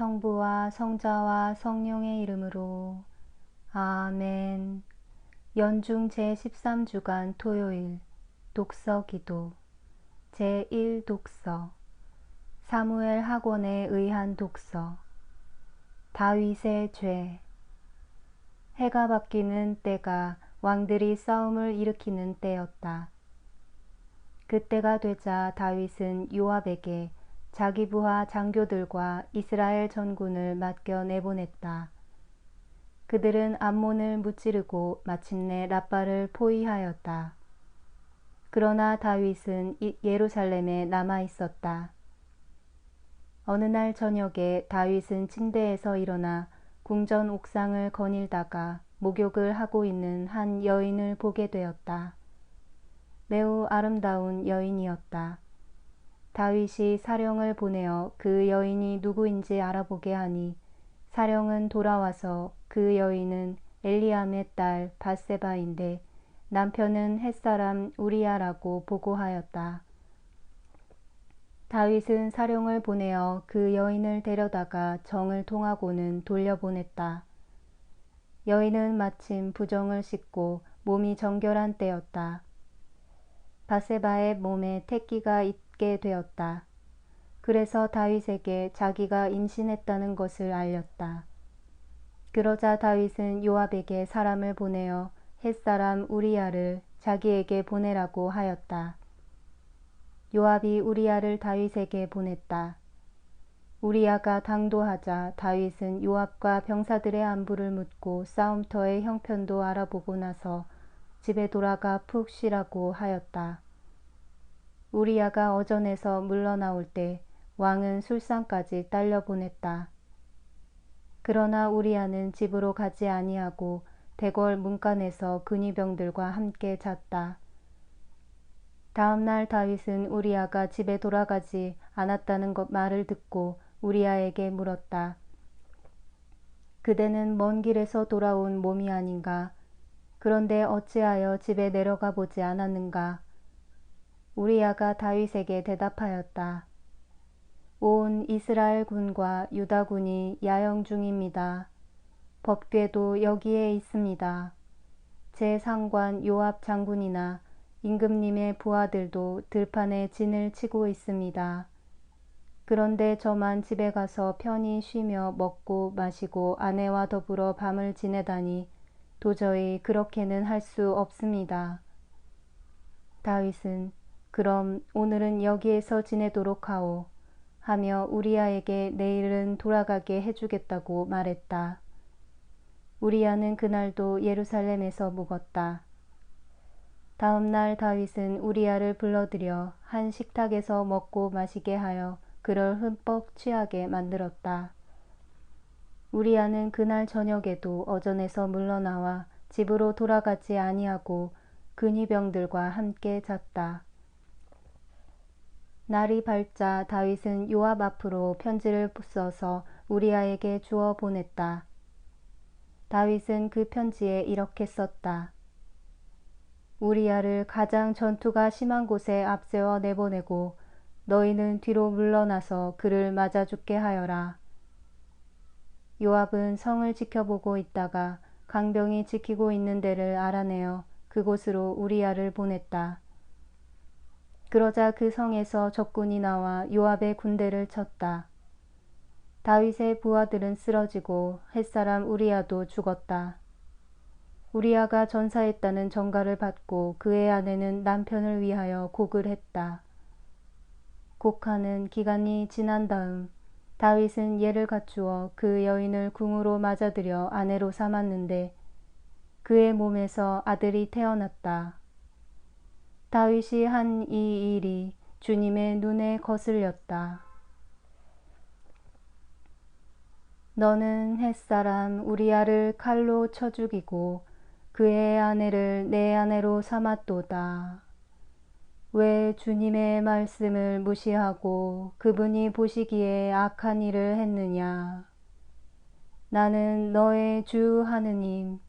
성부와 성자와 성령의 이름으로. 아멘. 연중 제13주간 토요일 독서 기도. 제1 독서. 사무엘 학원에 의한 독서. 다윗의 죄. 해가 바뀌는 때가 왕들이 싸움을 일으키는 때였다. 그때가 되자 다윗은 요압에게 자기 부하 장교들과 이스라엘 전군을 맡겨 내보냈다. 그들은 암몬을 무찌르고 마침내 라빠를 포위하였다. 그러나 다윗은 예루살렘에 남아 있었다. 어느 날 저녁에 다윗은 침대에서 일어나 궁전 옥상을 거닐다가 목욕을 하고 있는 한 여인을 보게 되었다. 매우 아름다운 여인이었다. 다윗이 사령을 보내어 그 여인이 누구인지 알아보게 하니 사령은 돌아와서 그 여인은 엘리암의 딸 바세바인데 남편은 햇사람 우리야라고 보고하였다. 다윗은 사령을 보내어 그 여인을 데려다가 정을 통하고는 돌려보냈다. 여인은 마침 부정을 씻고 몸이 정결한 때였다. 바세바의 몸에 태기가 있 게 되었다. 그래서 다윗에게 자기가 임신했다는 것을 알렸다. 그러자 다윗은 요압에게 사람을 보내어 햇사람 우리야를 자기에게 보내라고 하였다. 요압이 우리야를 다윗에게 보냈다. 우리야가 당도하자 다윗은 요압과 병사들의 안부를 묻고 싸움터의 형편도 알아보고 나서 집에 돌아가 푹 쉬라고 하였다. 우리야가 어전에서 물러나올 때 왕은 술상까지 딸려 보냈다. 그러나 우리야는 집으로 가지 아니하고 대궐 문간에서 근위병들과 함께 잤다. 다음 날 다윗은 우리야가 집에 돌아가지 않았다는 것 말을 듣고 우리야에게 물었다. 그대는 먼 길에서 돌아온 몸이 아닌가? 그런데 어찌하여 집에 내려가 보지 않았는가? 우리야가 다윗에게 대답하였다. 온 이스라엘 군과 유다 군이 야영 중입니다. 법궤도 여기에 있습니다. 제 상관 요압 장군이나 임금님의 부하들도 들판에 진을 치고 있습니다. 그런데 저만 집에 가서 편히 쉬며 먹고 마시고 아내와 더불어 밤을 지내다니 도저히 그렇게는 할 수 없습니다. 다윗은 그럼 오늘은 여기에서 지내도록 하오. 하며 우리아에게 내일은 돌아가게 해주겠다고 말했다. 우리아는 그날도 예루살렘에서 묵었다. 다음 날 다윗은 우리아를 불러들여 한 식탁에서 먹고 마시게 하여 그를 흠뻑 취하게 만들었다. 우리아는 그날 저녁에도 어전에서 물러나와 집으로 돌아가지 아니하고 근위병들과 함께 잤다. 날이 밝자 다윗은 요압 앞으로 편지를 써서 우리아에게 주어 보냈다. 다윗은 그 편지에 이렇게 썼다. 우리아를 가장 전투가 심한 곳에 앞세워 내보내고 너희는 뒤로 물러나서 그를 맞아 죽게 하여라. 요압은 성을 지켜보고 있다가 강병이 지키고 있는 데를 알아내어 그곳으로 우리아를 보냈다. 그러자 그 성에서 적군이 나와 요압의 군대를 쳤다. 다윗의 부하들은 쓰러지고 햇사람 우리아도 죽었다. 우리아가 전사했다는 정가를 받고 그의 아내는 남편을 위하여 곡을 했다. 곡하는 기간이 지난 다음 다윗은 예를 갖추어 그 여인을 궁으로 맞아들여 아내로 삼았는데 그의 몸에서 아들이 태어났다. 다윗이 한 이 일이 주님의 눈에 거슬렸다. 너는 햇사람 우리아를 칼로 쳐 죽이고 그의 아내를 내 아내로 삼았도다. 왜 주님의 말씀을 무시하고 그분이 보시기에 악한 일을 했느냐? 나는 너의 주 하느님,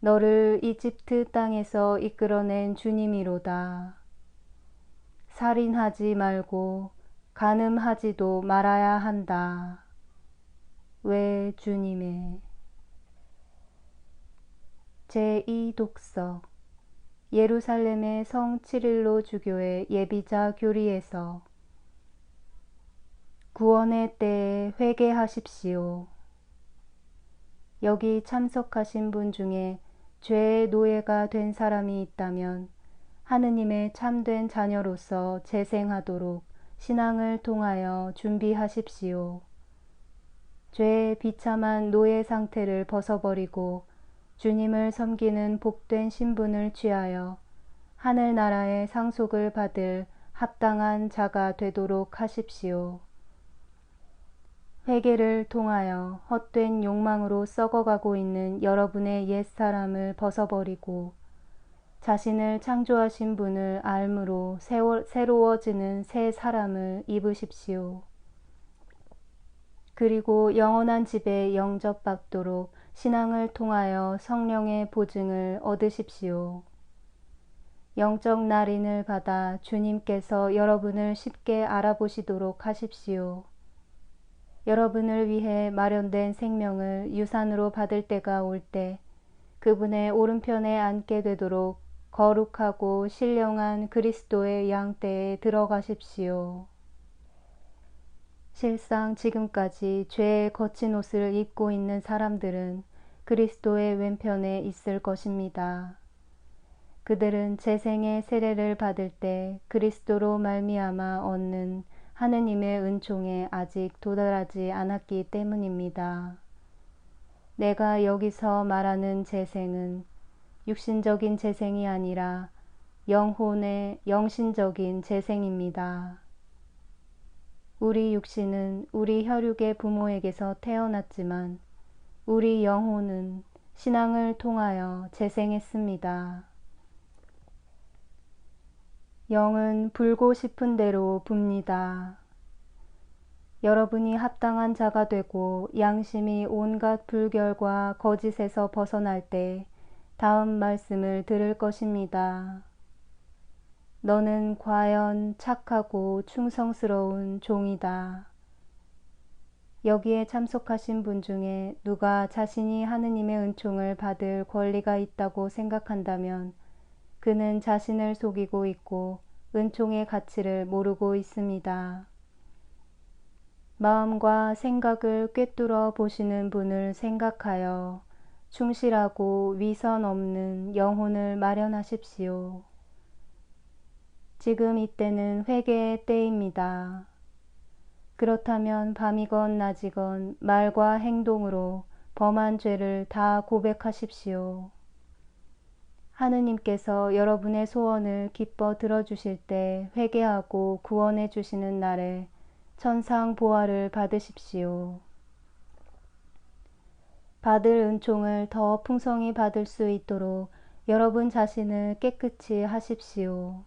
너를 이집트 땅에서 이끌어낸 주님이로다. 살인하지 말고 가늠하지도 말아야 한다. 왜 주님의 제2독서 예루살렘의 성 치릴로 주교의 예비자 교리에서 구원의 때에 회개하십시오. 여기 참석하신 분 중에 죄의 노예가 된 사람이 있다면 하느님의 참된 자녀로서 재생하도록 신앙을 통하여 준비하십시오. 죄의 비참한 노예 상태를 벗어버리고 주님을 섬기는 복된 신분을 취하여 하늘나라의 상속을 받을 합당한 자가 되도록 하십시오. 회개를 통하여 헛된 욕망으로 썩어가고 있는 여러분의 옛사람을 벗어버리고 자신을 창조하신 분을 알므로 새로워지는 새 사람을 입으십시오. 그리고 영원한 집에 영접받도록 신앙을 통하여 성령의 보증을 얻으십시오. 영적 날인을 받아 주님께서 여러분을 쉽게 알아보시도록 하십시오. 여러분을 위해 마련된 생명을 유산으로 받을 때가 올 때 그분의 오른편에 앉게 되도록 거룩하고 신령한 그리스도의 양떼에 들어가십시오. 실상 지금까지 죄의 거친 옷을 입고 있는 사람들은 그리스도의 왼편에 있을 것입니다. 그들은 재생의 세례를 받을 때 그리스도로 말미암아 얻는 하느님의 은총에 아직 도달하지 않았기 때문입니다. 내가 여기서 말하는 재생은 육신적인 재생이 아니라 영혼의 영신적인 재생입니다. 우리 육신은 우리 혈육의 부모에게서 태어났지만 우리 영혼은 신앙을 통하여 재생했습니다. 영은 불고 싶은 대로 붑니다. 여러분이 합당한 자가 되고 양심이 온갖 불결과 거짓에서 벗어날 때 다음 말씀을 들을 것입니다. 너는 과연 착하고 충성스러운 종이다. 여기에 참석하신 분 중에 누가 자신이 하느님의 은총을 받을 권리가 있다고 생각한다면 그는 자신을 속이고 있고 은총의 가치를 모르고 있습니다. 마음과 생각을 꿰뚫어 보시는 분을 생각하여 충실하고 위선 없는 영혼을 마련하십시오. 지금 이때는 회개의 때입니다. 그렇다면 밤이건 낮이건 말과 행동으로 범한 죄를 다 고백하십시오. 하느님께서 여러분의 소원을 기뻐 들어주실 때 회개하고 구원해 주시는 날에 천상 보화를 받으십시오. 받을 은총을 더 풍성히 받을 수 있도록 여러분 자신을 깨끗이 하십시오.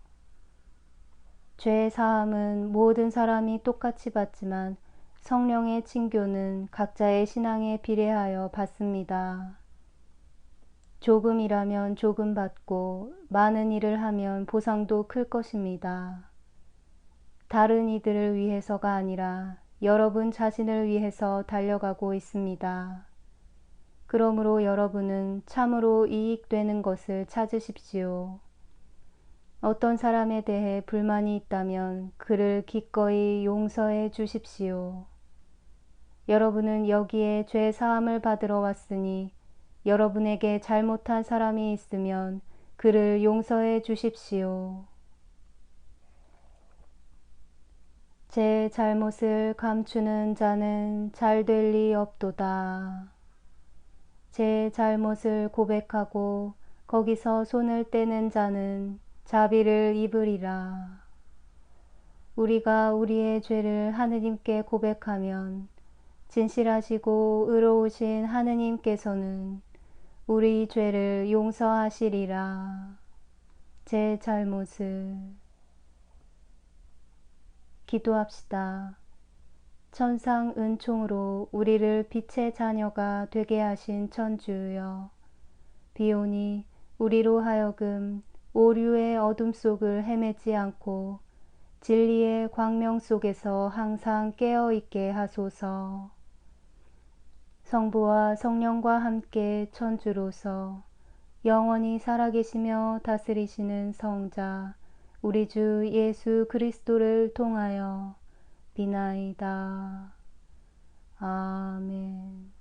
죄 사함은 모든 사람이 똑같이 받지만 성령의 칭교는 각자의 신앙에 비례하여 받습니다. 조금이라면 조금 받고 많은 일을 하면 보상도 클 것입니다. 다른 이들을 위해서가 아니라 여러분 자신을 위해서 달려가고 있습니다. 그러므로 여러분은 참으로 이익되는 것을 찾으십시오. 어떤 사람에 대해 불만이 있다면 그를 기꺼이 용서해 주십시오. 여러분은 여기에 죄 사함을 받으러 왔으니 여러분에게 잘못한 사람이 있으면 그를 용서해 주십시오. 제 잘못을 감추는 자는 잘 될 리 없도다. 제 잘못을 고백하고 거기서 손을 떼는 자는 자비를 입으리라. 우리가 우리의 죄를 하느님께 고백하면 진실하시고 의로우신 하느님께서는 우리 죄를 용서하시리라. 제 잘못을 기도합시다. 천상 은총으로 우리를 빛의 자녀가 되게 하신 천주여, 비오니 우리로 하여금 오류의 어둠 속을 헤매지 않고 진리의 광명 속에서 항상 깨어 있게 하소서. 성부와 성령과 함께 천주로서 영원히 살아계시며 다스리시는 성자 우리 주 예수 그리스도를 통하여 비나이다. 아멘.